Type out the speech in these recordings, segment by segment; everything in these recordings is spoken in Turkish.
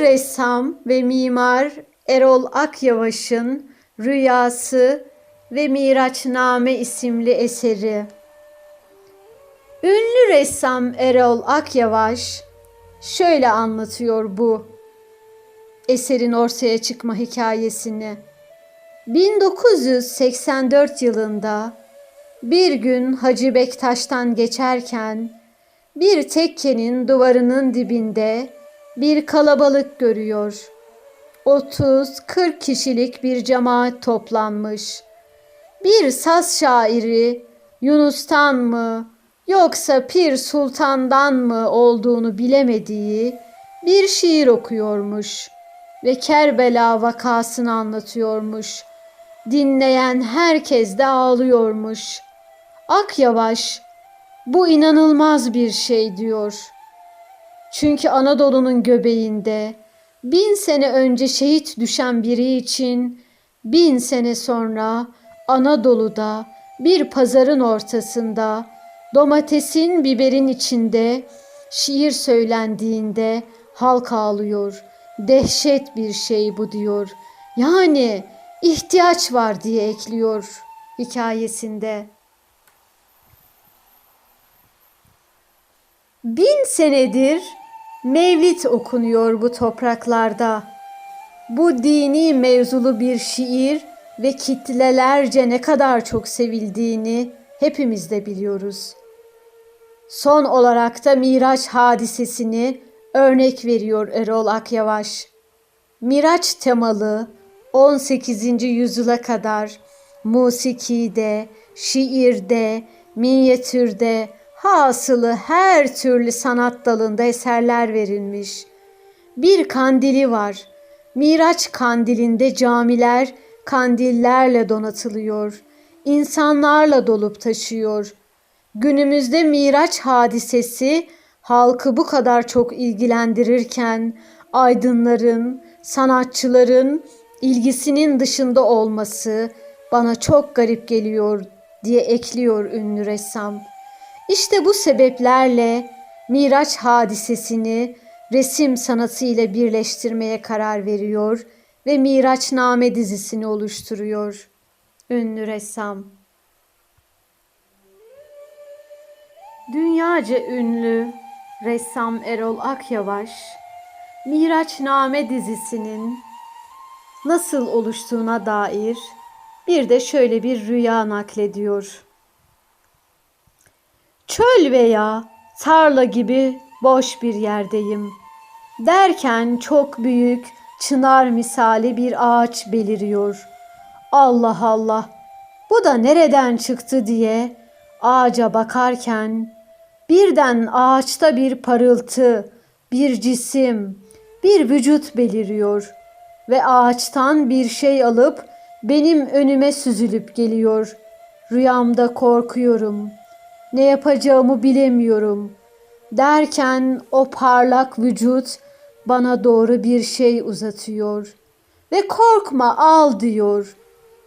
Ressam ve mimar Erol Akyavaş'ın Rüyası ve Miraçname isimli eseri. Ünlü ressam Erol Akyavaş şöyle anlatıyor bu eserin ortaya çıkma hikayesini. 1984 yılında bir gün Hacı Bektaş'tan geçerken bir tekkenin duvarının dibinde bir kalabalık görüyor. 30-40 kişilik bir cemaat toplanmış. Bir saz şairi Yunus'tan mı yoksa Pir Sultan'dan mı olduğunu bilemediği bir şiir okuyormuş ve Kerbela vakasını anlatıyormuş. Dinleyen herkes de ağlıyormuş. Ak yavaş, bu inanılmaz bir şey diyor. Çünkü Anadolu'nun göbeğinde bin sene önce şehit düşen biri için bin sene sonra Anadolu'da bir pazarın ortasında domatesin biberin içinde şiir söylendiğinde halk ağlıyor. Dehşet bir şey bu diyor. Yani ihtiyaç var diye ekliyor hikayesinde. Bin senedir mevlit okunuyor bu topraklarda. Bu dini mevzulu bir şiir ve kitlelerce ne kadar çok sevildiğini hepimiz de biliyoruz. Son olarak da Miraç hadisesini örnek veriyor Erol Akyavaş. Miraç temalı 18. yüzyıla kadar musikide, şiirde, minyatürde, hasılı her türlü sanat dalında eserler verilmiş. Bir kandili var. Miraç kandilinde camiler kandillerle donatılıyor. İnsanlarla dolup taşıyor. Günümüzde Miraç hadisesi halkı bu kadar çok ilgilendirirken aydınların, sanatçıların ilgisinin dışında olması bana çok garip geliyor diye ekliyor ünlü ressam. İşte bu sebeplerle Miraç hadisesini resim sanatı ile birleştirmeye karar veriyor ve Miraçname dizisini oluşturuyor. Ünlü ressam. Dünyaca ünlü ressam Erol Akyavaş, Miraçname dizisinin nasıl oluştuğuna dair bir de şöyle bir rüya naklediyor. Çöl veya tarla gibi boş bir yerdeyim. Derken çok büyük çınar misali bir ağaç beliriyor. Allah Allah, bu da nereden çıktı diye ağaca bakarken birden ağaçta bir parıltı, bir cisim, bir vücut beliriyor ve ağaçtan bir şey alıp benim önüme süzülüp geliyor. Rüyamda korkuyorum. Ne yapacağımı bilemiyorum. Derken o parlak vücut bana doğru bir şey uzatıyor ve korkma al diyor.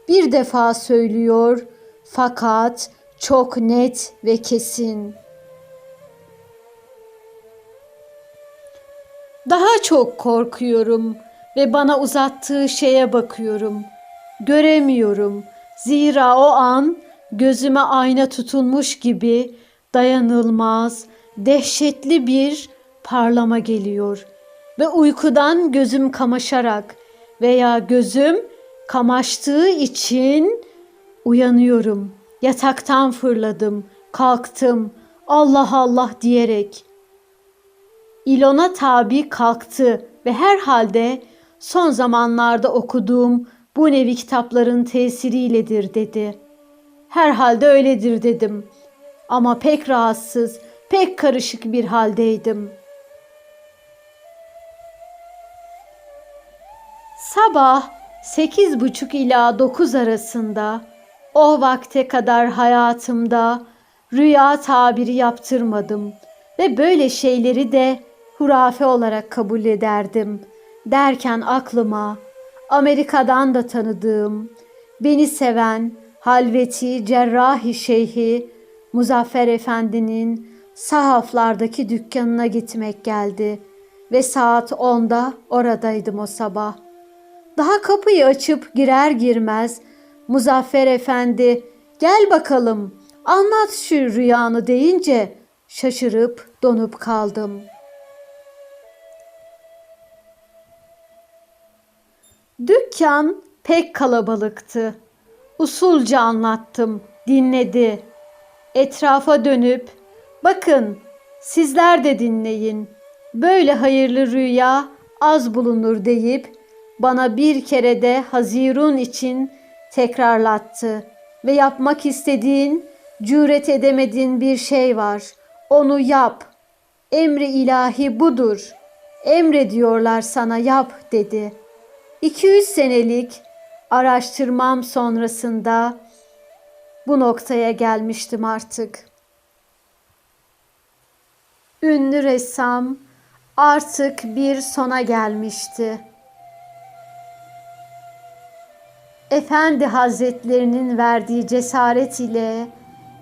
Bir defa söylüyor fakat çok net ve kesin. Daha çok korkuyorum ve bana uzattığı şeye bakıyorum. Göremiyorum. Zira o an gözüme ayna tutulmuş gibi dayanılmaz, dehşetli bir parlama geliyor ve uykudan gözüm kamaşarak veya gözüm kamaştığı için uyanıyorum. Yataktan fırladım, kalktım. Allah Allah diyerek. İlona tabi kalktı ve herhalde son zamanlarda okuduğum bu nevi kitapların tesiriyledir dedi. Herhalde öyledir dedim. Ama pek rahatsız, pek karışık bir haldeydim. Sabah sekiz buçuk ila dokuz arasında o vakte kadar hayatımda rüya tabiri yaptırmadım ve böyle şeyleri de hurafe olarak kabul ederdim. Derken aklıma Amerika'dan da tanıdığım, beni seven Halveti Cerrahi Şeyhi Muzaffer Efendi'nin sahaflardaki dükkanına gitmek geldi ve saat 10'da oradaydım o sabah. Daha kapıyı açıp girer girmez Muzaffer Efendi gel bakalım anlat şu rüyanı deyince şaşırıp donup kaldım. Dükkan pek kalabalıktı. Usulca anlattım, dinledi. Etrafa dönüp bakın sizler de dinleyin. Böyle hayırlı rüya az bulunur deyip bana bir kere de Hazirun için tekrarlattı ve yapmak istediğin, cüret edemediğin bir şey var. Onu yap. Emri ilahi budur. Emrediyorlar sana yap dedi. 200 senelik araştırmam sonrasında bu noktaya gelmiştim artık. Ünlü ressam artık bir sona gelmişti. Efendi Hazretlerinin verdiği cesaret ile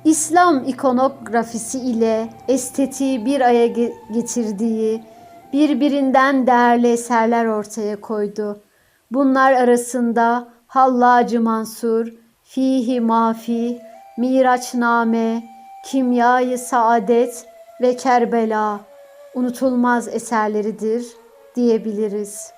İslam ikonografisi ile estetiği bir aya ge- getirdiği birbirinden değerli eserler ortaya koydu. Bunlar arasında Hallacı Mansur, Fihi Mafi, Miraçname, Kimyayı Saadet ve Kerbela unutulmaz eserleridir diyebiliriz.